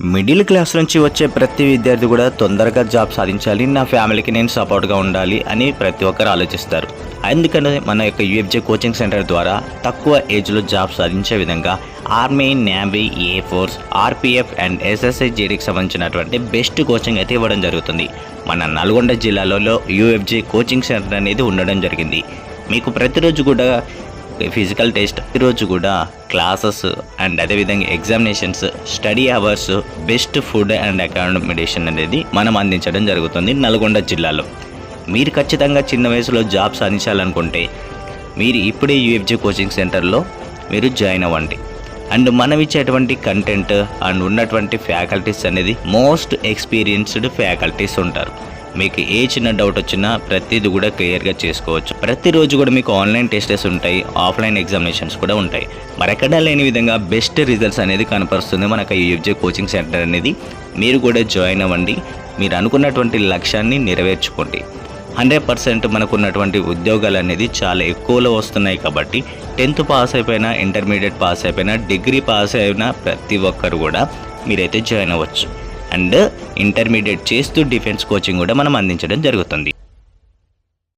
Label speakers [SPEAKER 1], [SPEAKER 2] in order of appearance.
[SPEAKER 1] Middle class నుంచి వచ్చే ప్రతి విద్యార్థి కూడా తొందరగా జాబ్ సాధించాలి నా ఫ్యామిలీకి నేను సపోర్ట్గా ఉండాలి అని ప్రతి ఒక్కరు ఆలోచిస్తారు. అందుకనే మన యొక్క యూఎఫ్జే కోచింగ్ సెంటర్ ద్వారా తక్కువ ఏజ్లో జాబ్ సాధించే విధంగా army navy air force RPF and SSI జీడీకి సంబంధించినటువంటి బెస్ట్ కోచింగ్ అయితే ఇవ్వడం జరుగుతుంది. మన నల్గొండ జిల్లాలో యూఎఫ్జే కోచింగ్ సెంటర్ అనేది ఉండడం జరిగింది. మీకు ప్రతిరోజు కూడా ఫిజికల్ టెస్ట్ ఈరోజు కూడా క్లాసెస్ అండ్ అదేవిధంగా examinations study hours best food and accommodation అనేది మనం అందించడం జరుగుతుంది నల్గొండ జిల్లాలో. మీరు ఖచ్చితంగా చిన్న వయసులో జాబ్ సాధించాలనుకుంటే మీరు ఇప్పుడే యూఎఫ్జే కోచింగ్ సెంటర్లో మీరు జాయిన్ అవ్వండి. అండ్ మనం ఇచ్చేటువంటి కంటెంట్ అండ్ ఉన్నటువంటి ఫ్యాకల్టీస్ అనేది మోస్ట్ ఎక్స్పీరియన్స్డ్ ఫ్యాకల్టీస్ ఉంటారు. మీకు ఏ చిన్న డౌట్ వచ్చినా ప్రతిదీ కూడా క్లియర్గా చేసుకోవచ్చు. ప్రతిరోజు కూడా మీకు ఆన్లైన్ టెస్టెస్ ఉంటాయి ఆఫ్లైన్ ఎగ్జామినేషన్స్ కూడా ఉంటాయి. మరెక్కడా లేని విధంగా బెస్ట్ రిజల్ట్స్ అనేది కనపరుస్తుంది మనకు యూఎఫ్జే కోచింగ్ సెంటర్ అనేది. మీరు కూడా జాయిన్ అవ్వండి. మీరు అనుకున్నటువంటి లక్ష్యాన్ని నెరవేర్చుకోండి. హండ్రెడ్ పర్సెంట్ మనకున్నటువంటి ఉద్యోగాలు అనేది చాలా ఎక్కువలో వస్తున్నాయి కాబట్టి టెన్త్ పాస్ అయిపోయినా ఇంటర్మీడియట్ పాస్ అయిపోయినా డిగ్రీ పాస్ అయినా ప్రతి ఒక్కరు కూడా మీరైతే జాయిన్ అవ్వచ్చు. అండ్ ఇంటర్మీడియట్ చేస్తూ డిఫెన్స్ కోచింగ్ కూడా మనం అందించడం జరుగుతుంది.